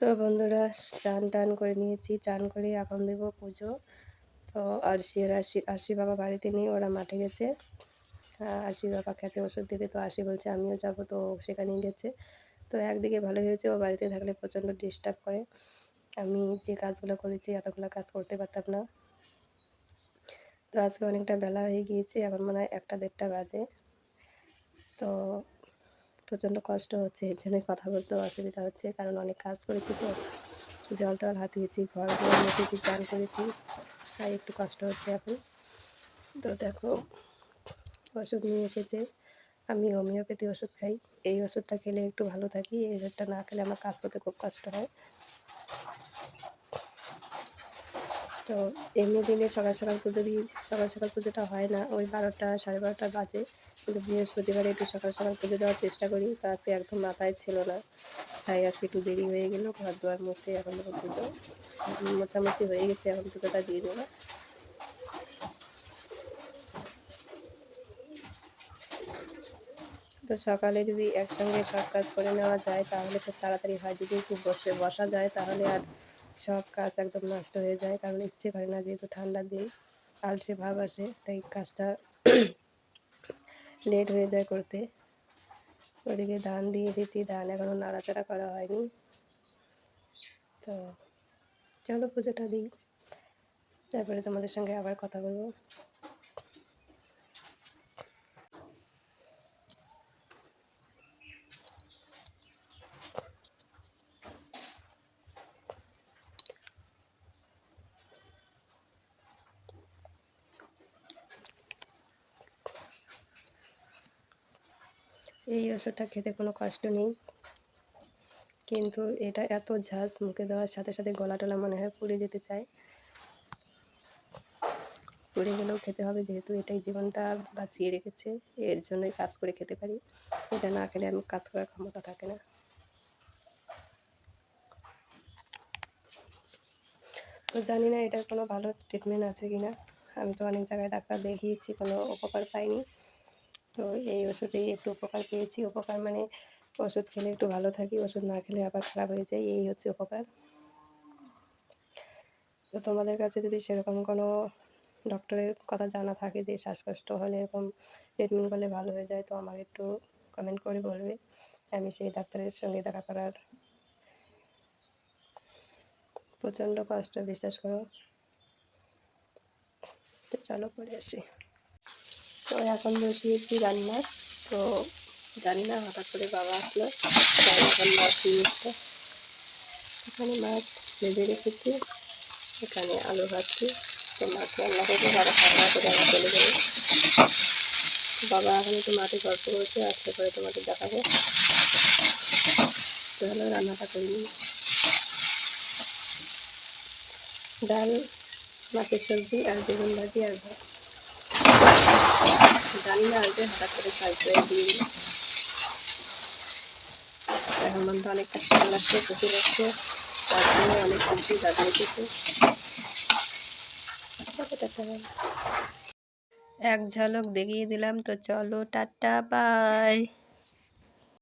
তো বন্ধুরা, স্নান টান করে নিয়েছি, চান করে এখন দেবো পুজো। তো আরশি আর আশি আরশি বাবা বাড়িতে নেই, ওরা মাঠে গেছে। আরশি বাবা খেতে ওষুধ দেবে, তো আশি বলছে, আমিও যাব। তো সেখানেই গেছে। তো একদিকে ভালো হয়েছে, ও বাড়িতে থাকলে প্রচণ্ড ডিস্টার্ব করে। আমি যে কাজগুলো করেছি, এতগুলো কাজ করতে পারতাম না। তো আজকে অনেকটা বেলা হয়ে গিয়েছে, এখন মনে হয় একটা দেড়টা বাজে। তো প্রচণ্ড কষ্ট হচ্ছে এর জন্যই কথা বলতে অসুবিধা হচ্ছে, কারণ অনেক কাজ করেছি তো। জল টল হাতিয়েছি, ঘর ঘর মেটেছি চান করেছি, তাই একটু কষ্ট হচ্ছে এখন। তো দেখো, ওষুধ নিয়ে এসেছে, আমি হোমিওপ্যাথি ওষুধ খাই। এই ওষুধটা খেলে একটু ভালো থাকি, এই ওষুধটা না খেলে আমার কাজ করতে খুব কষ্ট হয়। তো এমনি দিনে সকাল সকাল পুজো দিই, সকাল সকাল পুজোটা হয় না। ওই বারোটা, সাড়ে বারোটা বাজে। কিন্তু বৃহস্পতিবারে একটু সকাল সকাল পুজো দেওয়ার চেষ্টা করি। তো আজকে একদম মাথায় ছিল না। তাই আজকে একটু দেরি হয়ে গেল, ঘর দুয়ার মুছে এখন দেবো পুজো। মোছামুছি হয়ে গেছে, এখন পুজোটা দিয়ে দেবো। তো সকালে যদি একসঙ্গে সব কাজ করে নেওয়া যায়, তাহলে খুব তাড়াতাড়ি হয়। যদি একটু বসে, বসা যায়, তাহলে আর সব কাজ একদম নষ্ট হয়ে যায়, কারণ ইচ্ছে করে না যেহেতু ঠান্ডার দিন, আলসে ভাব আসে, তাই কাজটা লেট হয়ে যায় করতে। ওদিকে ধান দিয়ে এসেছি, ধান এখনও নাড়াচাড়া করা হয়নি। তো চলো পুজোটা দিই, তারপরে তোমাদের সঙ্গে আবার কথা বলব। এই ওষুধটা খেতে কোনো কষ্ট নেই। কিন্তু এটা এত ঝাঁজ মুখে দেওয়ার সাথে সাথে গলা টলা মনে হয় পুড়ে যেতে চায়। পুড়ে গেলেও খেতে হবে, যেহেতু এটাই জীবনটা বাঁচিয়ে রেখেছে, এর জন্যই কাজ করে খেতে পারি। এটা না খেলে আমি কাজ করার ক্ষমতা থাকে না। তো জানি না এটার কোনো ভালো ট্রিটমেন্ট আছে কি না আমি তো অনেক জায়গায় ডাক্তার দেখিয়েছি, কোনো উপকার পাইনি। তো এই ওষুধেই একটু উপকার পেয়েছি। উপকার মানে ওষুধ খেলে একটু ভালো থাকি, ওষুধ না খেলে আবার খারাপ হয়ে যায়, এই হচ্ছে উপকার। তো তোমাদের কাছে যদি সেরকম কোনো ডক্টরের কথা জানা থাকে যে শ্বাসকষ্ট হলে এরকম ট্রিটমেন্ট করলে ভালো হয়ে যায়, তো আমাকে একটু কমেন্ট করে বলবে। আমি সেই ডাক্তারের সঙ্গে দেখা করার প্রচণ্ড কষ্ট, বিশ্বাস করো। তো চলো করে আসি। তো এখন বসিয়েছি রান্না তো জানি না, হঠাৎ করে বাবা আসলো। এখন মাছ নিয়ে এখানে মাছ ভেজে রেখেছি, এখানে আলু ভাজছি। তো মাছ রান্না করব, বাবা খাওয়া করে আবার চলে যাবে বাবা এখন একটু মাঠে গল্প করছে, আজকে করে তোমাদের দেখাবো। তো হলো রান্নাটা করে ডাল, মাছের সবজি, আর বেগুন ভাজি, আর ভাত। জানি না হঠাৎ করে সারপ্রাইজ দিয়ে দিই এখন অনেকটা লাগছে খুশি লাগছে তার জন্য অনেক খুশি দাদা এক ঝলক দেখিয়ে দিলাম, তো চলো, টাটা বাই